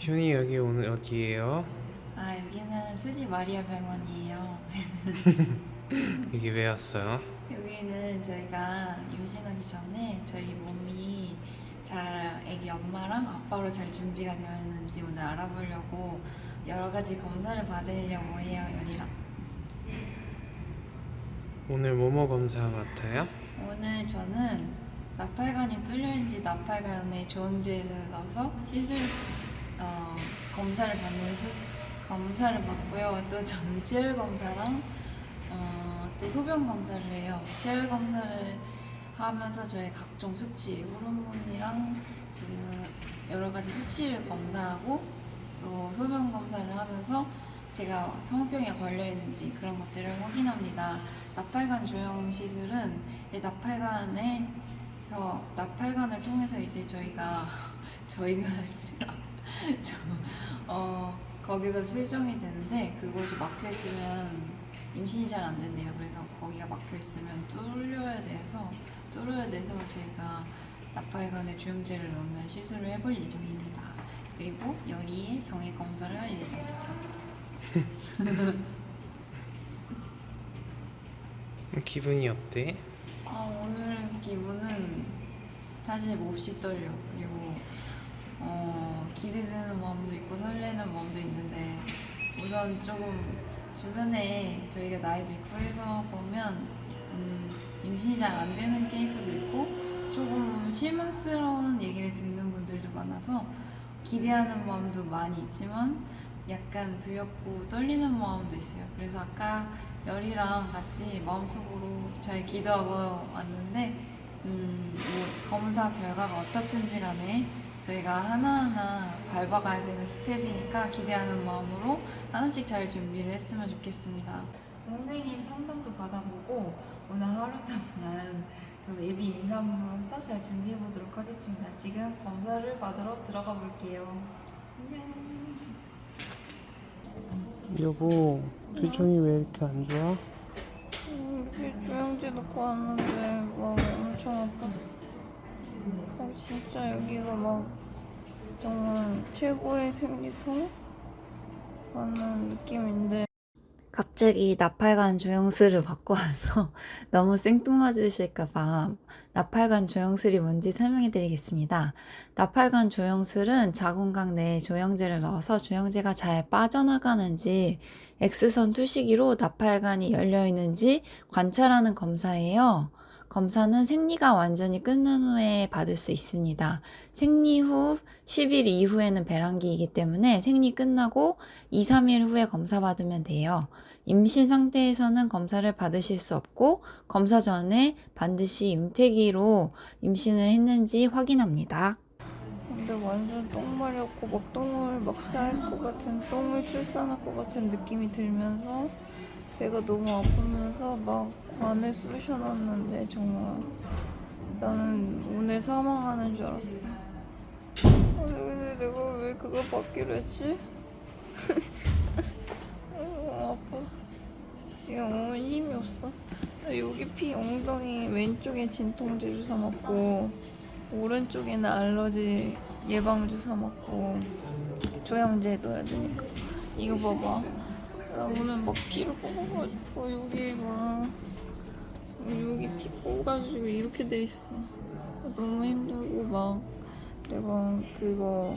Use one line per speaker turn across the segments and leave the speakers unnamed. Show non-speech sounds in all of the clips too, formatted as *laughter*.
현이 여기 오늘 어디예요?
아 여기는 수지 마리아 병원이에요. *laughs*
여기 왜 왔어요?
여기는 저희가 임신하기 전에 저희 몸이 잘 아기 엄마랑 아빠로 잘 준비가 되어 있는지 오늘 알아보려고 여러 가지 검사를 받으려고 해요 열이랑.
오늘 뭐뭐 검사 같아요?
오늘 저는 나팔관이 뚫려 있는지 나팔관에 조영제를 넣어서 시술 어, 검사를 받는 수, 검사를 받고요. 또 저는 *laughs* 체열 검사랑 어, 또 소변 검사를 해요. 체열 검사를 하면서 저의 각종 수치, 호르몬이랑 여러 가지 수치를 검사하고 또 소변 검사를 하면서 제가 성병에 걸려 있는지 그런 것들을 확인합니다. 나팔관 조영 시술은 이제 나팔관에서 나팔관을 통해서 이제 저희가 *laughs* 저희가 *laughs* 저, 어, 거기서 수정이 되는데 그곳이 막혀 있으면 임신이 잘 안 된대요. 그래서 거기가 막혀 있으면 뚫려야 돼서 뚫어야 돼서 저희가 나팔관에 조영제를 넣는 시술을 해볼 예정입니다. 그리고 열이의 정액 검사를 할 예정입니다. *laughs*
기분이 어때?
아, 오늘 기분은 사실 몹시 떨려. 그리고 어, 기대되는 마음도 있고 설레는 마음도 있는데 우선 조금 주변에 저희가 나이도 있고 해서 보면 음, 임신이 잘 안 되는 케이스도 있고 조금 실망스러운 얘기를 듣는 분들도 많아서 기대하는 마음도 많이 있지만 약간 두렵고 떨리는 마음도 있어요. 그래서 아까 열이랑 같이 마음속으로 잘 기도하고 왔는데 음, 뭐 검사 결과가 어떻든지 간에 저희가 하나하나 밟아가야 되는 스텝이니까 기대하는 마음으로 하나씩 잘 준비를 했으면 좋겠습니다. 선생님 상담도 받아보고 오늘 하루 동안 저 예비 인사함으로써 잘 준비해 보도록 하겠습니다. 지금 검사를 받으러 들어가 볼게요. 안녕.
여보, 표정이 왜 이렇게 안 좋아?
이렇게 조영제 놓고 왔는데 막 엄청 아팠어. 어, 진짜 여기가 막 정말 최고의 생리통 받는 느낌인데. 갑자기 나팔관 조영술을 받고 와서 *laughs* 너무 생뚱맞으실까봐 나팔관 조영술이 뭔지 설명해 드리겠습니다. 나팔관 조영술은 자궁각 내에 조영제를 넣어서 조영제가 잘 빠져나가는지 X선 투시기로 나팔관이 열려 있는지 관찰하는 검사예요. 검사는 생리가 완전히 끝난 후에 받을 수 있습니다. 생리 후 10일 이후에는 배란기이기 때문에 생리 끝나고 2, 3일 후에 검사 받으면 돼요. 임신 상태에서는 검사를 받으실 수 없고 검사 전에 반드시 임태기로 임신을 했는지 확인합니다. 근데 완전 똥 마렵고 막 똥을 막쌀것 같은 똥을 출산할 것 같은 느낌이 들면서 배가 너무 아프면서 막 관을 쑤셔 넣었는데 정말 나는 오늘 사망하는 줄 알았어. 아, 근데 내가 왜 그걸 받기로 했지? *laughs* 아, 아파. 지금 오늘 힘이 없어. 나 여기 피 엉덩이 왼쪽에 진통제 주사 맞고 오른쪽에는 알러지 예방 주사 맞고 조영제 넣어야 되니까 이거 봐봐 나 오늘 막 피를 뽑아가지고 여기 막 여기 피 뽑아가지고 이렇게 돼 있어 너무 힘들고 막 내가 그거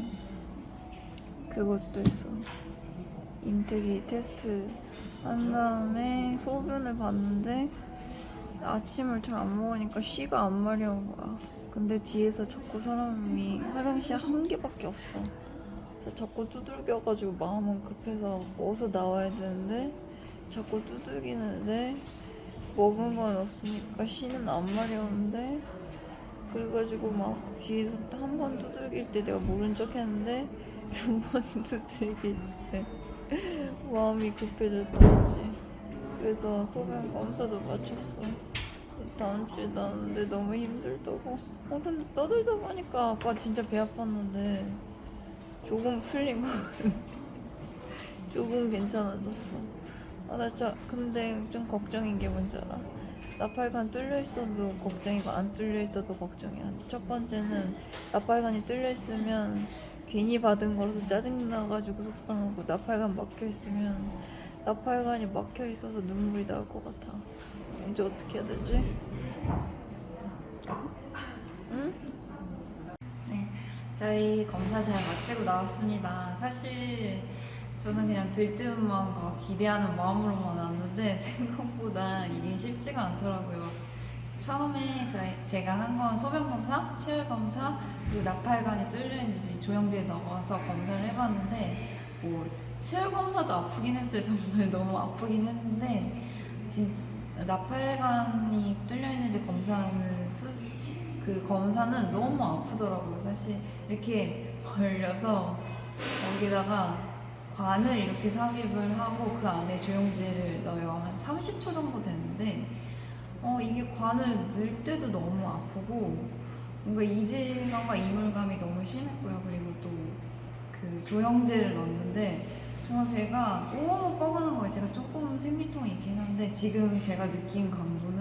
그것도 했어 임태기 테스트 한 다음에 소변을 봤는데 아침을 잘 안 먹으니까 쉬가 안 마려운 거야. 근데 뒤에서 자꾸 사람이 화장실 한 개밖에 없어. 자꾸 두들겨가지고 마음은 급해서 어서 나와야 되는데 자꾸 두들기는데 먹은 건 없으니까 쉬는 안 마려운데 그래가지고 막 뒤에서 한 번 두들길 때 내가 모른 척 했는데 *laughs* 두 번 두들길 때 마음이 급해졌던 거지. 그래서 소변 검사도 마쳤어. 다음 주에 나는데 너무 힘들다고. 어 근데 떠들다 보니까 아까 진짜 배 아팠는데 조금 같은데 *laughs* 조금 괜찮아졌어. 아 나 진짜 근데 좀 걱정인 게 뭔지 알아? 나팔관 뚫려 있어도 걱정이고 안 뚫려 있어도 걱정이야. 첫 번째는 나팔관이 뚫려 있으면 괜히 받은 거라서 짜증나가지고 속상하고 나팔관 막혀 있으면 나팔관이 막혀 있어서 눈물이 나올 것 같아. 이제 어떻게 해야 되지? 저희 검사 잘 마치고 나왔습니다. 사실 저는 그냥 들뜬 마음과 기대하는 마음으로만 왔는데 *laughs* 생각보다 이게 쉽지가 않더라고요. 처음에 저희, 제가 한 건 소변 검사, 체열 검사, 그리고 나팔관이 뚫려 있는지 조영제에 넣어서 검사를 해봤는데 뭐 체열 검사도 아프긴 했어요. *laughs* 정말 너무 아프긴 했는데 진짜 나팔관이 뚫려 있는지 검사하는 수, 시- 그 검사는 너무 아프더라고요. 사실 이렇게 벌려서 거기다가 관을 이렇게 삽입을 하고 그 안에 조영제를 넣어요. 한 30초 정도 됐는데 어 이게 관을 넣을 때도 너무 아프고 뭔가 이질감과 이물감이 너무 심했고요. 그리고 또 그 조영제를 넣었는데 정말 배가 너무 뻐근한 거예요. 제가 조금 생리통이 있긴 한데 지금 제가 느낀 강도는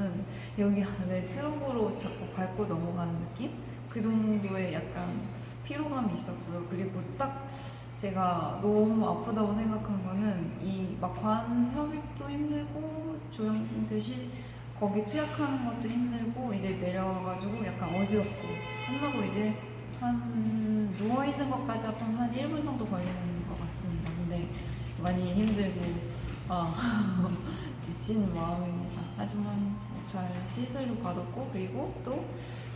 여기 안에 트럭으로 자꾸 밟고 넘어가는 느낌? 그 정도의 약간 피로감이 있었고요. 그리고 딱 제가 너무 아프다고 생각한 거는 이 막관 삽입도 힘들고 조영제 시 거기 투약하는 것도 힘들고 이제 내려가가지고 약간 어지럽고 끝나고 이제 한 누워 있는 것까지 합하면 한 1분 정도 걸리는 것 같습니다. 근데 많이 힘들고 아, *laughs* 지친 마음입니다. 하지만 잘 시술을 받았고 그리고 또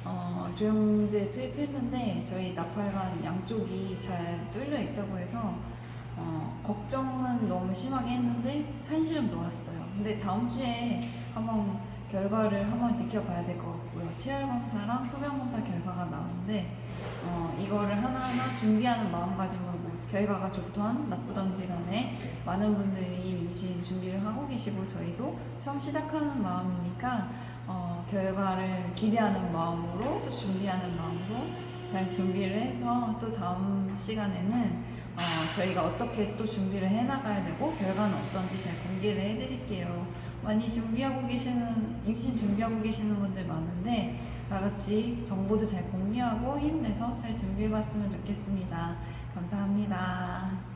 어, 조영제 투입했는데 저희 나팔관 양쪽이 잘 뚫려 있다고 해서 어, 걱정은 너무 심하게 했는데 한시름 놓았어요. 근데 다음 주에 한번 결과를 한번 지켜봐야 될 것 같고요. 치열 검사랑 소변 검사 결과가 나오는데 어, 이거를 하나하나 준비하는 마음가짐으로 뭐 결과가 좋던 나쁘던지 간에 많은 분들이 임신 준비를 계시고 저희도 처음 시작하는 마음이니까 어, 결과를 기대하는 마음으로 또 준비하는 마음으로 잘 준비를 해서 또 다음 시간에는 어, 저희가 어떻게 또 준비를 해나가야 되고 결과는 어떤지 잘 공개를 해드릴게요. 많이 준비하고 계시는 임신 준비하고 계시는 분들 많은데 다 같이 정보도 잘 공유하고 힘내서 잘 준비해봤으면 좋겠습니다. 감사합니다.